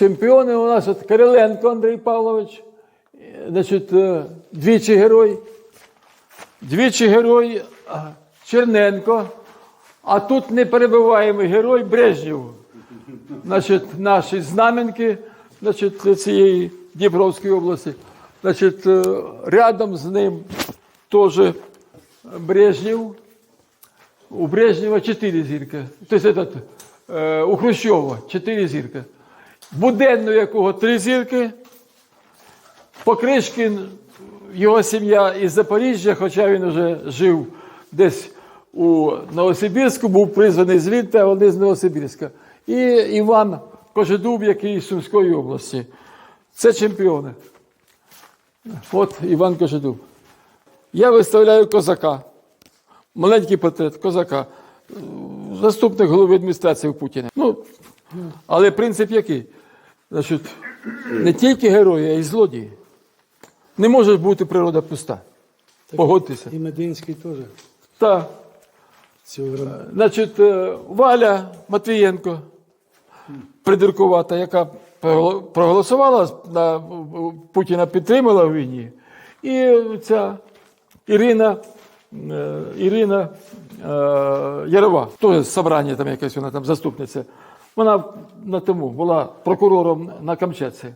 чемпіони у нас от Кириленко Андрій Павлович, е, значить, е, двічі герой, двічі герой Черненко, а тут неперебиваємий герой Брежнєв. Значить, наші знаменки значить, цієї Дніпровської області. Значить, е, рядом з ним теж Брежнєв. У Брежнєва чотири зірки. Тобто е, у Хрущова чотири зірки. Буденно якого три зірки. Покришкін, його сім'я із Запоріжжя, хоча він вже жив десь у Новосибірську, був призваний звідти, а вони з Новосибірська. І Іван Кожедуб, який з Сумської області. Це чемпіони. От Іван Кожедуб. Я виставляю козака. Маленький портрет козака. Заступник голови адміністрації Путіна. Ну, але принцип який? Значить, не тільки герої, а й злодії. Не може бути природа пуста. Погодьтеся. І Мединський теж. Так. Цього. Значить, е, Валя Матвієнко, придиркувата, яка проголосувала на е, Путіна підтримала в війні. І ця Ірина, е, Ірина е, Ярова, теж собрання там якась вона там заступниця. Вона на тому була прокурором на Камчатці.